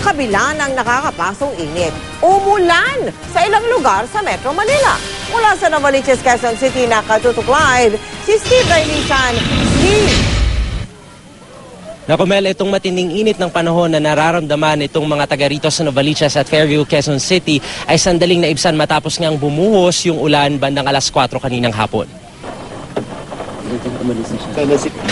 Kabila ng nakakapasong init, umulan sa ilang lugar sa Metro Manila. Mula sa Novaliches, Quezon City, nakatutok live si Steve Dailisan. Steve! Naku Mel, itong matinding init ng panahon na nararamdaman itong mga taga rito sa Novaliches at Fairview, Quezon City ay sandaling naibsan matapos ngang bumuhos yung ulan bandang alas 4 kaninang hapon.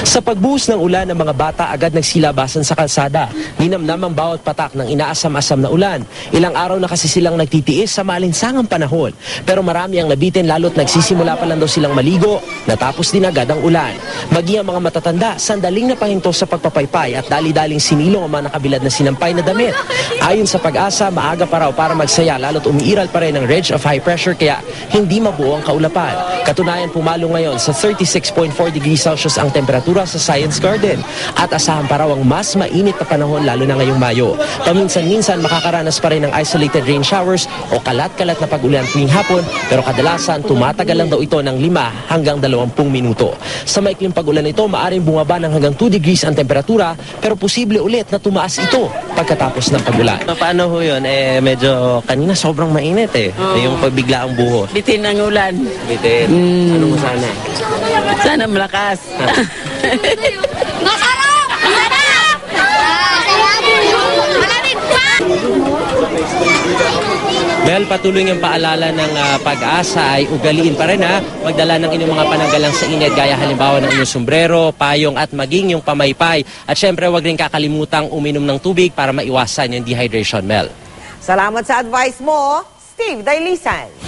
Sa pagbuhos ng ulan, ng mga bata agad nagsilabasan sa kalsada. Ninamnam ang bawat patak ng inaasam-asam na ulan. Ilang araw na kasi silang nagtitiis sa malinsangang panahon. Pero marami ang nabitin lalo't nagsisimula pa lang daw silang maligo, natapos din agad ang ulan. Maging ang mga matatanda, sandaling napahinto sa pagpapaypay at dali-daling sinilong ang mga nakabilad na sinampay na damit. Ayon sa pag-asa, maaga pa raw para magsaya lalo't umiiral pa rin ang ridge of high pressure kaya hindi mabuo ang kaulapan. Katunayan pumalo ngayon sa 36.4 degrees Celsius ang temperatura sa Science Garden at asahan pa raw ang mas mainit na panahon lalo na ngayong Mayo. Paminsan-minsan makakaranas pa rin ng isolated rain showers o kalat-kalat na pag-ulan tuwing hapon pero kadalasan tumatagal lang daw ito ng 5 hanggang 20 minuto. Sa maikling pag-ulan ito, maaring bumaba ng hanggang 2 degrees ang temperatura pero posible ulit na tumaas ito pagkatapos ng pag-ulan. Paano ho yun? Eh, medyo kanina sobrang mainit eh. Yung pagbigla ang buhos. Bitin ang ulan. Bitin. Ano mo sana? Sana malakas. Masarap! Masarap! Masarap! Malamig pa! Mel, patuloy ng paalala ng ah, pag-asa ay ugaliin pa rin ha. Magdala ng inyong mga pananggalang sa init gaya halimbawa ng inyong sombrero, payong at maging yung pamaypay. At syempre huwag rin kakalimutang uminom ng tubig para maiwasan yung dehydration, Mel. Salamat sa advice mo, Steve Dailisan.